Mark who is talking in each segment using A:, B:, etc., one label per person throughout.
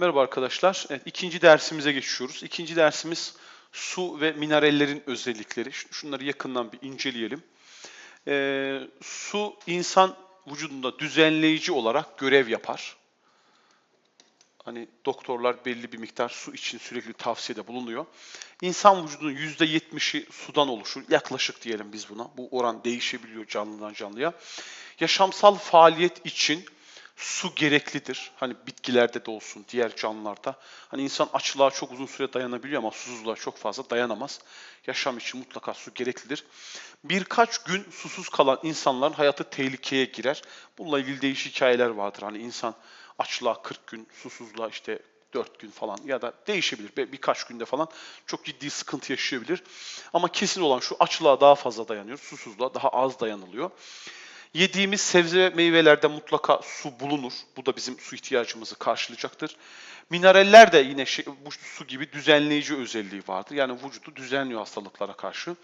A: Merhaba arkadaşlar. Evet, ikinci dersimize geçiyoruz. İkinci dersimiz su ve minerallerin özellikleri. Şunları yakından bir inceleyelim. Ee, su insan vücudunda düzenleyici olarak görev yapar. Hani doktorlar belli bir miktar su için sürekli tavsiyede bulunuyor. İnsan vücudunun %70'i sudan oluşur. Yaklaşık diyelim biz buna. Bu oran değişebiliyor canlıdan canlıya. Yaşamsal faaliyet için su gereklidir. Hani bitkilerde de olsun, diğer canlılarda. Hani insan açlığa çok uzun süre dayanabiliyor ama susuzluğa çok fazla dayanamaz. Yaşam için mutlaka su gereklidir. Birkaç gün susuz kalan insanların hayatı tehlikeye girer. Bununla ilgili değişik hikayeler vardır. Hani insan açlığa 40 gün, susuzluğa işte 4 gün falan ya da değişebilir. Bir- Birkaç günde falan çok ciddi sıkıntı yaşayabilir. Ama kesin olan şu açlığa daha fazla dayanıyor, susuzluğa daha az dayanılıyor. Yediğimiz sebze ve meyvelerde mutlaka su bulunur. Bu da bizim su ihtiyacımızı karşılayacaktır. Mineraller de yine şey, bu su gibi düzenleyici özelliği vardır. Yani vücudu düzenliyor hastalıklara karşı.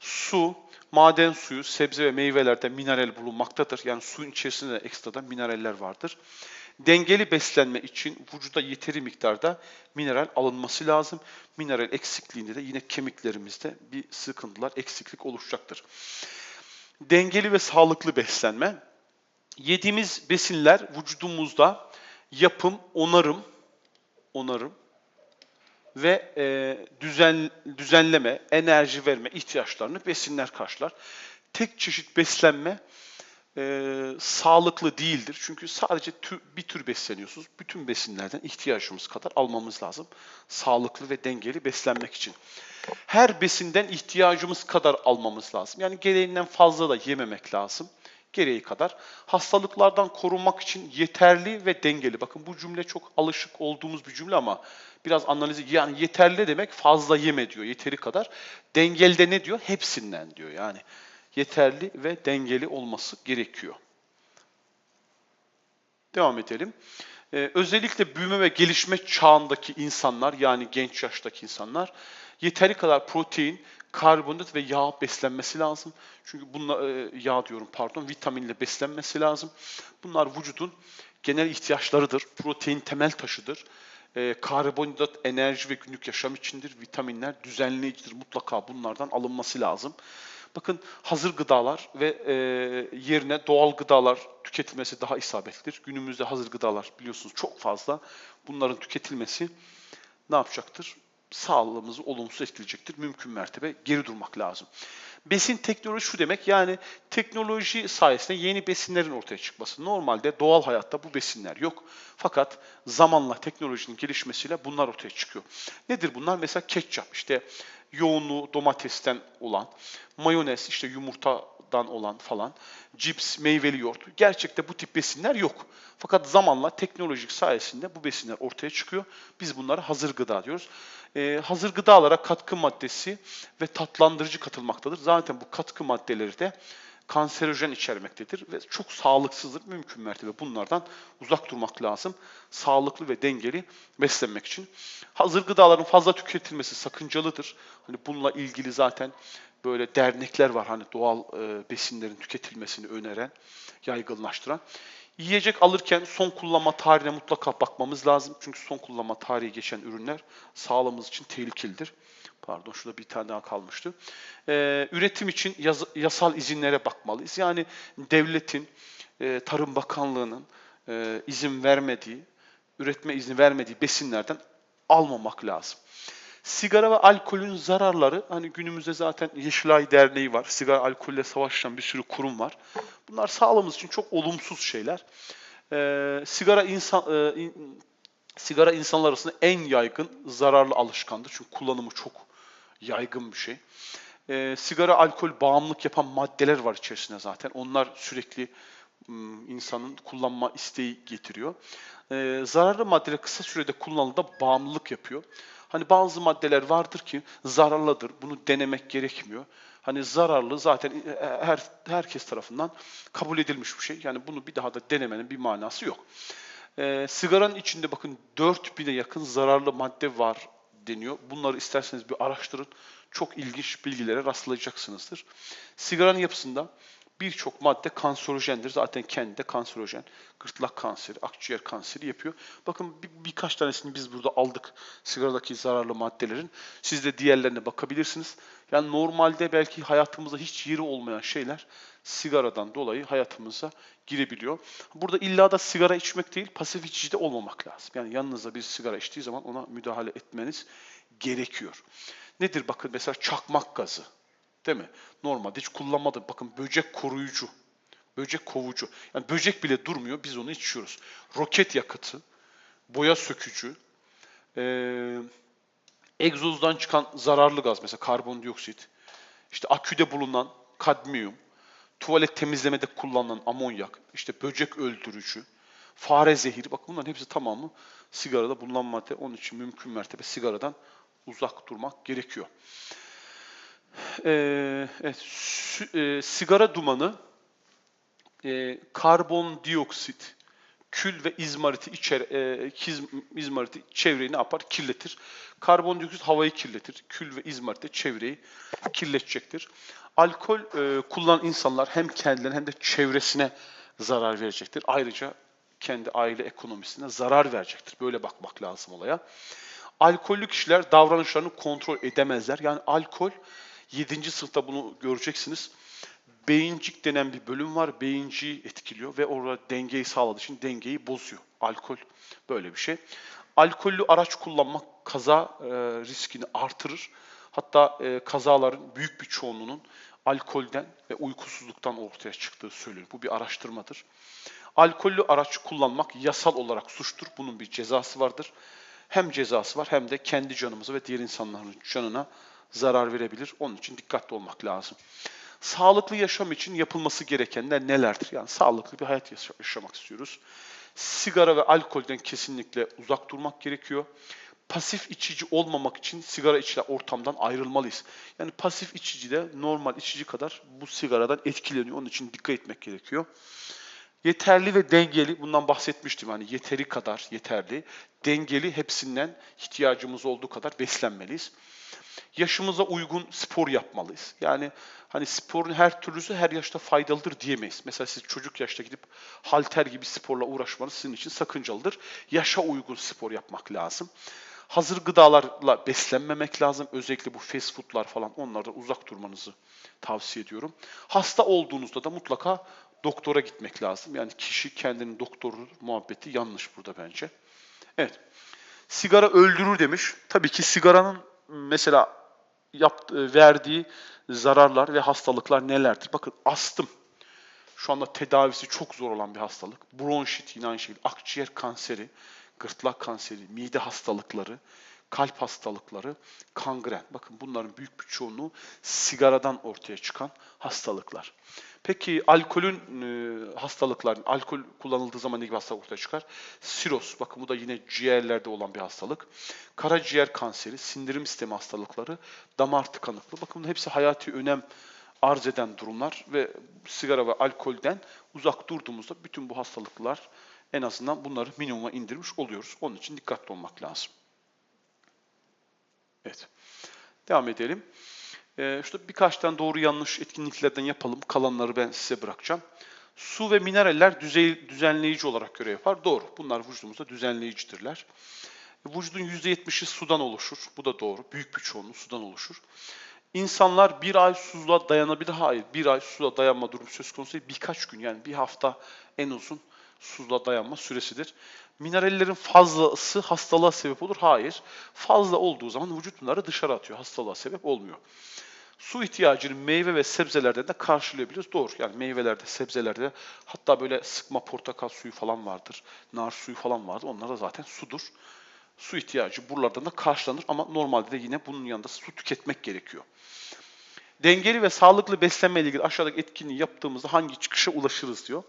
A: Su, maden suyu, sebze ve meyvelerde mineral bulunmaktadır. Yani suyun içerisinde de ekstradan mineraller vardır. Dengeli beslenme için vücuda yeteri miktarda mineral alınması lazım. Mineral eksikliğinde de yine kemiklerimizde bir sıkıntılar, eksiklik oluşacaktır dengeli ve sağlıklı beslenme. Yediğimiz besinler vücudumuzda yapım, onarım, onarım ve e, düzen düzenleme, enerji verme ihtiyaçlarını besinler karşılar. Tek çeşit beslenme e, sağlıklı değildir. Çünkü sadece tü- bir tür besleniyorsunuz. Bütün besinlerden ihtiyacımız kadar almamız lazım. Sağlıklı ve dengeli beslenmek için. Her besinden ihtiyacımız kadar almamız lazım. Yani gereğinden fazla da yememek lazım. Gereği kadar. Hastalıklardan korunmak için yeterli ve dengeli. Bakın bu cümle çok alışık olduğumuz bir cümle ama biraz analizi yani yeterli demek fazla yeme diyor yeteri kadar. Dengeli de ne diyor? Hepsinden diyor yani. Yeterli ve dengeli olması gerekiyor. Devam edelim. Ee, özellikle büyüme ve gelişme çağındaki insanlar yani genç yaştaki insanlar yeteri kadar protein, karbonhidrat ve yağ beslenmesi lazım. Çünkü bunlar e, yağ diyorum pardon vitaminle beslenmesi lazım. Bunlar vücudun genel ihtiyaçlarıdır. Protein temel taşıdır. E, karbonhidrat enerji ve günlük yaşam içindir. Vitaminler düzenleyicidir. Mutlaka bunlardan alınması lazım. Bakın hazır gıdalar ve e, yerine doğal gıdalar tüketilmesi daha isabetlidir. Günümüzde hazır gıdalar biliyorsunuz çok fazla. Bunların tüketilmesi ne yapacaktır? Sağlığımızı olumsuz etkileyecektir. Mümkün mertebe geri durmak lazım. Besin teknoloji şu demek yani teknoloji sayesinde yeni besinlerin ortaya çıkması. Normalde doğal hayatta bu besinler yok. Fakat zamanla teknolojinin gelişmesiyle bunlar ortaya çıkıyor. Nedir bunlar? Mesela ketçap işte yoğunluğu domatesten olan, mayonez işte yumurtadan olan falan, cips, meyveli yoğurt. Gerçekte bu tip besinler yok. Fakat zamanla teknolojik sayesinde bu besinler ortaya çıkıyor. Biz bunlara hazır gıda diyoruz. Ee, hazır gıdalara katkı maddesi ve tatlandırıcı katılmaktadır. Zaten bu katkı maddeleri de kanserojen içermektedir ve çok sağlıksızdır. Mümkün mertebe bunlardan uzak durmak lazım. Sağlıklı ve dengeli beslenmek için. Hazır gıdaların fazla tüketilmesi sakıncalıdır. Hani bununla ilgili zaten böyle dernekler var hani doğal e, besinlerin tüketilmesini öneren, yaygınlaştıran. Yiyecek alırken son kullanma tarihine mutlaka bakmamız lazım. Çünkü son kullanma tarihi geçen ürünler sağlığımız için tehlikelidir. Pardon şurada bir tane daha kalmıştı. Ee, üretim için yaz- yasal izinlere bakmalıyız. Yani devletin, e, Tarım Bakanlığı'nın e, izin vermediği, üretme izni vermediği besinlerden almamak lazım. Sigara ve alkolün zararları, hani günümüzde zaten Yeşilay Derneği var, sigara alkolle savaşan bir sürü kurum var. Bunlar sağlığımız için çok olumsuz şeyler. Ee, sigara insan, e, sigara insanlar arasında en yaygın zararlı alışkandır. Çünkü kullanımı çok yaygın bir şey. Ee, sigara, alkol bağımlılık yapan maddeler var içerisinde zaten. Onlar sürekli insanın kullanma isteği getiriyor. Ee, zararlı maddeler kısa sürede kullanıldığında bağımlılık yapıyor. Hani bazı maddeler vardır ki zararlıdır. Bunu denemek gerekmiyor. Hani zararlı zaten e, her herkes tarafından kabul edilmiş bir şey. Yani bunu bir daha da denemenin bir manası yok. Ee, sigaranın içinde bakın 4000'e yakın zararlı madde var deniyor. Bunları isterseniz bir araştırın. Çok ilginç bilgilere rastlayacaksınızdır. Sigaranın yapısında birçok madde kanserojendir. Zaten kendi de kanserojen. Gırtlak kanseri, akciğer kanseri yapıyor. Bakın bir, birkaç tanesini biz burada aldık sigaradaki zararlı maddelerin. Siz de diğerlerine bakabilirsiniz. Yani normalde belki hayatımızda hiç yeri olmayan şeyler sigaradan dolayı hayatımıza girebiliyor. Burada illa da sigara içmek değil, pasif içici de olmamak lazım. Yani yanınızda bir sigara içtiği zaman ona müdahale etmeniz gerekiyor. Nedir bakın mesela çakmak gazı. Değil mi? Normalde hiç kullanmadım. Bakın böcek koruyucu, böcek kovucu. Yani böcek bile durmuyor, biz onu içiyoruz. Roket yakıtı, boya sökücü, ee, egzozdan çıkan zararlı gaz mesela karbondioksit, işte aküde bulunan kadmiyum, tuvalet temizlemede kullanılan amonyak, işte böcek öldürücü, fare zehiri. Bakın bunların hepsi tamamı sigarada bulunan madde. Onun için mümkün mertebe sigaradan uzak durmak gerekiyor. Ee, evet, sü- e, sigara dumanı e, karbondioksit, kül ve izmariti içer, e, kiz- izmariti çevreyi ne yapar? Kirletir. Karbondioksit havayı kirletir. Kül ve izmarit de çevreyi kirletecektir. Alkol e, kullanan insanlar hem kendilerine hem de çevresine zarar verecektir. Ayrıca kendi aile ekonomisine zarar verecektir. Böyle bakmak lazım olaya. Alkollü kişiler davranışlarını kontrol edemezler. Yani alkol 7. sınıfta bunu göreceksiniz. Beyincik denen bir bölüm var. Beyinciği etkiliyor ve orada dengeyi sağladığı için dengeyi bozuyor. Alkol böyle bir şey. Alkollü araç kullanmak kaza e, riskini artırır. Hatta e, kazaların büyük bir çoğunluğunun alkolden ve uykusuzluktan ortaya çıktığı söyleniyor. Bu bir araştırmadır. Alkollü araç kullanmak yasal olarak suçtur. Bunun bir cezası vardır. Hem cezası var hem de kendi canımıza ve diğer insanların canına zarar verebilir. Onun için dikkatli olmak lazım. Sağlıklı yaşam için yapılması gerekenler nelerdir? Yani sağlıklı bir hayat yaşa- yaşamak istiyoruz. Sigara ve alkolden kesinlikle uzak durmak gerekiyor. Pasif içici olmamak için sigara içilen ortamdan ayrılmalıyız. Yani pasif içici de normal içici kadar bu sigaradan etkileniyor. Onun için dikkat etmek gerekiyor. Yeterli ve dengeli, bundan bahsetmiştim hani yeteri kadar yeterli, dengeli hepsinden ihtiyacımız olduğu kadar beslenmeliyiz. Yaşımıza uygun spor yapmalıyız. Yani hani sporun her türlüsü her yaşta faydalıdır diyemeyiz. Mesela siz çocuk yaşta gidip halter gibi sporla uğraşmanız sizin için sakıncalıdır. Yaşa uygun spor yapmak lazım. Hazır gıdalarla beslenmemek lazım. Özellikle bu fast foodlar falan onlardan uzak durmanızı tavsiye ediyorum. Hasta olduğunuzda da mutlaka doktora gitmek lazım. Yani kişi kendinin doktoru muhabbeti yanlış burada bence. Evet. Sigara öldürür demiş. Tabii ki sigaranın mesela yaptığı, verdiği zararlar ve hastalıklar nelerdir? Bakın astım. Şu anda tedavisi çok zor olan bir hastalık. Bronşit yine aynı şekilde. Akciğer kanseri, gırtlak kanseri, mide hastalıkları, kalp hastalıkları, kangren. Bakın bunların büyük bir çoğunluğu sigaradan ortaya çıkan hastalıklar. Peki alkolün e, hastalıkların, alkol kullanıldığı zaman ne gibi hastalık ortaya çıkar? Siroz, bakın bu da yine ciğerlerde olan bir hastalık. Karaciğer kanseri, sindirim sistemi hastalıkları, damar tıkanıklığı. Bakın bunların hepsi hayati önem arz eden durumlar ve sigara ve alkolden uzak durduğumuzda bütün bu hastalıklar en azından bunları minimuma indirmiş oluyoruz. Onun için dikkatli olmak lazım. Evet. Devam edelim. Ee, şurada birkaç tane doğru yanlış etkinliklerden yapalım. Kalanları ben size bırakacağım. Su ve mineraller düzey, düzenleyici olarak görev yapar. Doğru. Bunlar vücudumuzda düzenleyicidirler. Vücudun %70'i sudan oluşur. Bu da doğru. Büyük bir çoğunluğu sudan oluşur. İnsanlar bir ay susuzluğa dayanabilir. Hayır. Bir ay susuzluğa dayanma durumu söz konusu değil. Birkaç gün yani bir hafta en uzun susuzluğa dayanma süresidir. Minerallerin fazlası hastalığa sebep olur. Hayır. Fazla olduğu zaman vücut bunları dışarı atıyor. Hastalığa sebep olmuyor. Su ihtiyacını meyve ve sebzelerden de karşılayabiliyoruz. Doğru. Yani meyvelerde, sebzelerde hatta böyle sıkma portakal suyu falan vardır. Nar suyu falan vardır. Onlar da zaten sudur. Su ihtiyacı buralardan da karşılanır ama normalde de yine bunun yanında su tüketmek gerekiyor. Dengeli ve sağlıklı beslenme ile ilgili aşağıdaki etkinliği yaptığımızda hangi çıkışa ulaşırız diyor.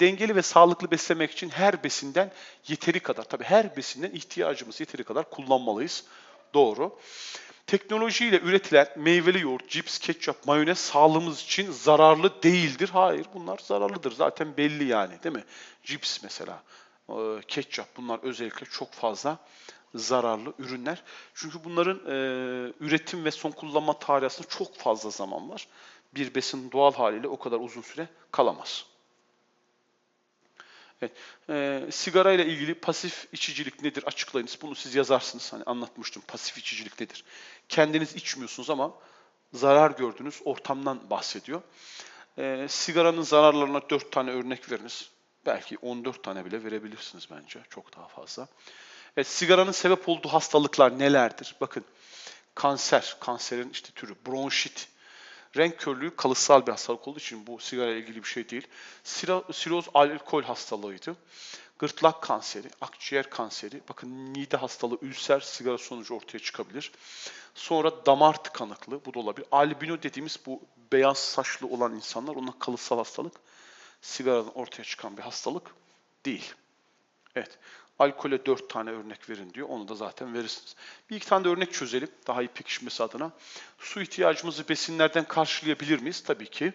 A: Dengeli ve sağlıklı beslemek için her besinden yeteri kadar, tabii her besinden ihtiyacımız yeteri kadar kullanmalıyız. Doğru. Teknolojiyle üretilen meyveli yoğurt, cips, ketçap, mayonez sağlığımız için zararlı değildir. Hayır bunlar zararlıdır. Zaten belli yani değil mi? Cips mesela, e, ketçap bunlar özellikle çok fazla zararlı ürünler. Çünkü bunların e, üretim ve son kullanma tarihi çok fazla zaman var. bir besin doğal haliyle o kadar uzun süre kalamaz. Evet. E, sigara ile ilgili pasif içicilik nedir açıklayınız. Bunu siz yazarsınız. Hani anlatmıştım pasif içicilik nedir. Kendiniz içmiyorsunuz ama zarar gördüğünüz ortamdan bahsediyor. E, sigaranın zararlarına 4 tane örnek veriniz. Belki 14 tane bile verebilirsiniz bence. Çok daha fazla. Evet, sigaranın sebep olduğu hastalıklar nelerdir? Bakın kanser, kanserin işte türü, bronşit, renk körlüğü kalıtsal bir hastalık olduğu için bu sigara ile ilgili bir şey değil. Siroz alkol hastalığıydı. Gırtlak kanseri, akciğer kanseri, bakın mide hastalığı, ülser sigara sonucu ortaya çıkabilir. Sonra damar tıkanıklığı, bu da olabilir. Albino dediğimiz bu beyaz saçlı olan insanlar, onlar kalıtsal hastalık. Sigaradan ortaya çıkan bir hastalık değil. Evet. Alkole dört tane örnek verin diyor. Onu da zaten verirsiniz. Bir iki tane de örnek çözelim. Daha iyi pekişmesi adına. Su ihtiyacımızı besinlerden karşılayabilir miyiz? Tabii ki.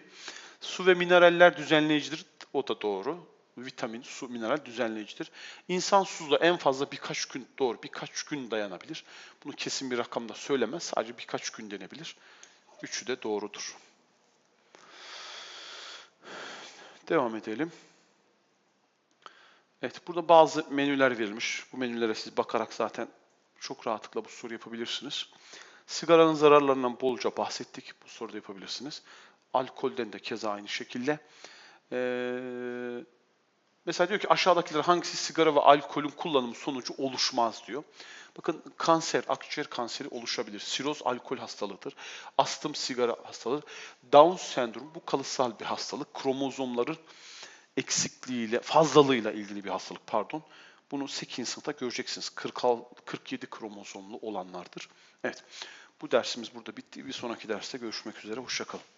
A: Su ve mineraller düzenleyicidir. O da doğru. Vitamin, su, mineral düzenleyicidir. İnsan susuzluğa en fazla birkaç gün doğru, birkaç gün dayanabilir. Bunu kesin bir rakamda söylemez. Sadece birkaç gün denebilir. Üçü de doğrudur. Devam edelim. Evet, burada bazı menüler verilmiş. Bu menülere siz bakarak zaten çok rahatlıkla bu soru yapabilirsiniz. Sigaranın zararlarından bolca bahsettik. Bu soruda yapabilirsiniz. Alkolden de keza aynı şekilde. Ee, mesela diyor ki aşağıdakiler hangisi sigara ve alkolün kullanımı sonucu oluşmaz diyor. Bakın kanser, akciğer kanseri oluşabilir. Siroz alkol hastalığıdır. Astım sigara hastalığı. Down sendromu bu kalıtsal bir hastalık. Kromozomların eksikliğiyle, fazlalığıyla ilgili bir hastalık pardon. Bunu 8. sınıfta göreceksiniz. 46, 47 kromozomlu olanlardır. Evet. Bu dersimiz burada bitti. Bir sonraki derste görüşmek üzere. Hoşçakalın.